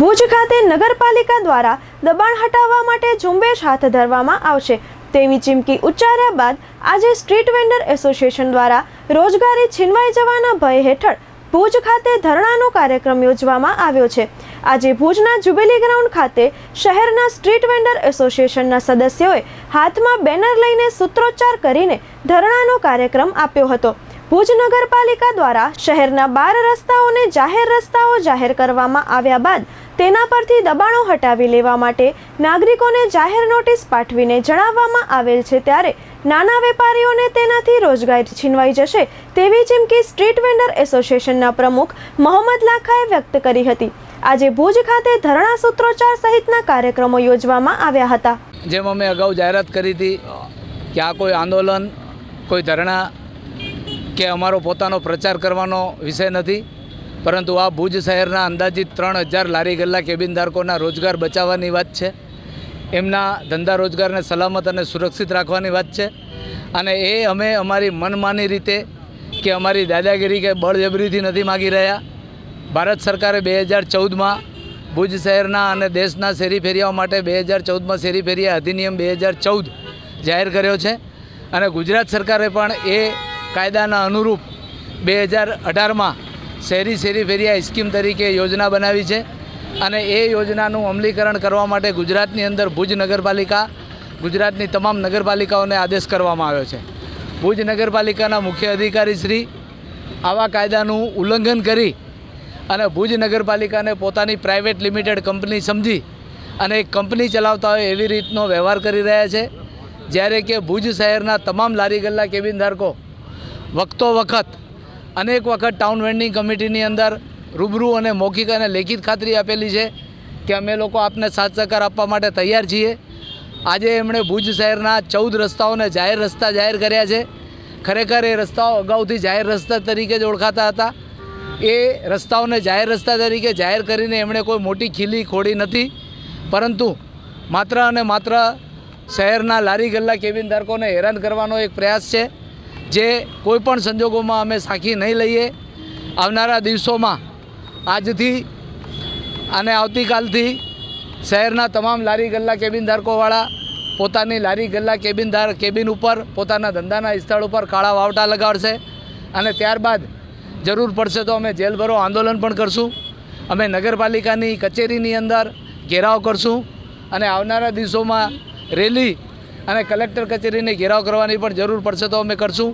ભુજ ખાતે નગરપાલિકા દ્વારા દબાણ હટાવવા માટે ઝુંબેશ હાથ ધરવામાં આવશે. તેવી ચીમકી ઉચ્ચાર્યા બાદ આજે સ્ટ્રીટ વેન્ડર એસોસિએશન દ્વારા રોજગારી છીનવાઈ જવાના ભય હેઠળ ભુજ ખાતે ધરણાનો કાર્યક્રમ યોજવામાં આવ્યો છે. આજે ભુજના જ્યુબિલી ગ્રાઉન્ડ ખાતે શહેરના સ્ટ્રીટ વેન્ડર એસોસિએશનના સદસ્યોએ હાથમાં બેનર લઈને સૂત્રોચ્ચાર કરીને ધરણાનો કાર્યક્રમ આપ્યો હતો. ભુજ નગરપાલિકા દ્વારા શહેરના બાર રસ્તાઓને જાહેર રસ્તાઓ જાહેર કરવામાં આવ્યા બાદ તેના પરથી દબાણો હટાવી લેવા માટે નાગરિકોને જાહેર નોટિસ પાઠવીને જણાવવામાં આવેલ છે ત્યારે નાના વેપારીઓને તેનાથી રોજગારી છીનવાઈ જશે તેવી ચીમકી સ્ટ્રીટ વેન્ડર એસોસિએશનના પ્રમુખ મોહમ્મદ લાખાએ વ્યક્ત કરી હતી. આજે ભુજ ખાતે ધરણા સૂત્રોચ્ચાર સહિતના કાર્યક્રમો યોજવામાં આવ્યા હતા. જેમ અમે અગાઉ જાહેરાત કરી હતી કે આ કોઈ આંદોલન, કોઈ ધરણા કે અમારો પોતાનો પ્રચાર કરવાનો વિષય નથી, પરંતુ આ ભુજ શહેરના અંદાજિત ત્રણ હજાર લારી ગલ્લા કેબિનધારકોના રોજગાર બચાવવાની વાત છે. એમના ધંધા રોજગારને સલામત અને સુરક્ષિત રાખવાની વાત છે. અને એ અમે અમારી મનમાની રીતે કે અમારી દાદાગીરી કે બળજબરીથી નથી માગી રહ્યા. ભારત સરકારે બે હજાર ચૌદમાં ભુજ શહેરના અને દેશના શેરી ફેરિયાઓ માટે બે હજાર ચૌદમાં શેરી ફેરિયા અધિનિયમ બે હજાર ચૌદ જાહેર કર્યો છે. અને ગુજરાત સરકારે પણ એ કાયદાના અનુરૂપ બે હજાર અઢારમાં શહેરી શેરી ફેરિયા સ્કીમ તરીકે યોજના બનાવી છે અને એ યોજનાનું અમલીકરણ કરવા માટે ગુજરાતની અંદર ભુજ નગરપાલિકા, ગુજરાતની તમામ નગરપાલિકાઓને આદેશ કરવામાં આવ્યો છે. ભુજ નગરપાલિકાના મુખ્ય અધિકારી શ્રી આવા કાયદાનું ઉલ્લંઘન કરી અને ભુજ નગરપાલિકાને પોતાની પ્રાઇવેટ લિમિટેડ કંપની સમજી અને એક કંપની ચલાવતા હોય એવી રીતનો વ્યવહાર કરી રહ્યા છે. જ્યારે કે ભુજ શહેરના તમામ લારી ગલ્લા કેબિનધારકો વખતો વખત, અનેક વખત ટાઉન વેન્ડિંગ કમિટીની અંદર રૂબરૂ અને મૌખિક અને લેખિત ખાતરી આપેલી છે કે અમે લોકો આપને સાથ સહકાર આપવા માટે તૈયાર છીએ. આજે એમણે ભુજ શહેરના ચૌદ રસ્તાઓને જાહેર રસ્તા જાહેર કર્યા છે. ખરેખર એ રસ્તાઓ અગાઉથી જાહેર રસ્તા તરીકે જ ઓળખાતા હતા. એ રસ્તાઓને જાહેર રસ્તા તરીકે જાહેર કરીને એમણે કોઈ મોટી ખીલી ખોડી નથી. પરંતુ માત્ર અને માત્ર શહેરના લારી ગલ્લા કેબિનધારકોને હેરાન કરવાનો એક પ્રયાસ છે. જે કોઈપણ સંજોગોમાં અમે સાખી નહીં લઈએ, આવનારા દિવસોમાં, આજથી અને આવતીકાલથી શહેરના તમામ લારી ગલ્લા કેબિનધારકોવાળા પોતાની લારી ગલ્લા કેબિન ધાર, કેબિન ઉપર, પોતાના ધંધાના સ્થળ ઉપર કાળા વાવટા લગાડશે અને ત્યારબાદ જરૂર પડશે તો અમે જેલભરો આંદોલન પણ કરશું. અમે નગરપાલિકાની કચેરીની અંદર ઘેરાવ કરશું અને આવનારા દિવસોમાં રેલી અને કલેક્ટર કચેરીને ઘેરાવ કરવાની પણ જરૂર પડશે તો અમે કરશું.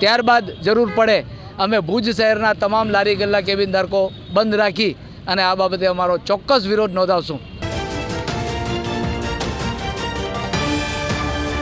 ત્યારબાદ જરૂર પડે, અમે ભુજ શહેરના તમામ લારી ગલ્લા કેબિનધારકો બંધ રાખી અને આ બાબતે અમારો ચોક્કસ વિરોધ નોંધાવશું.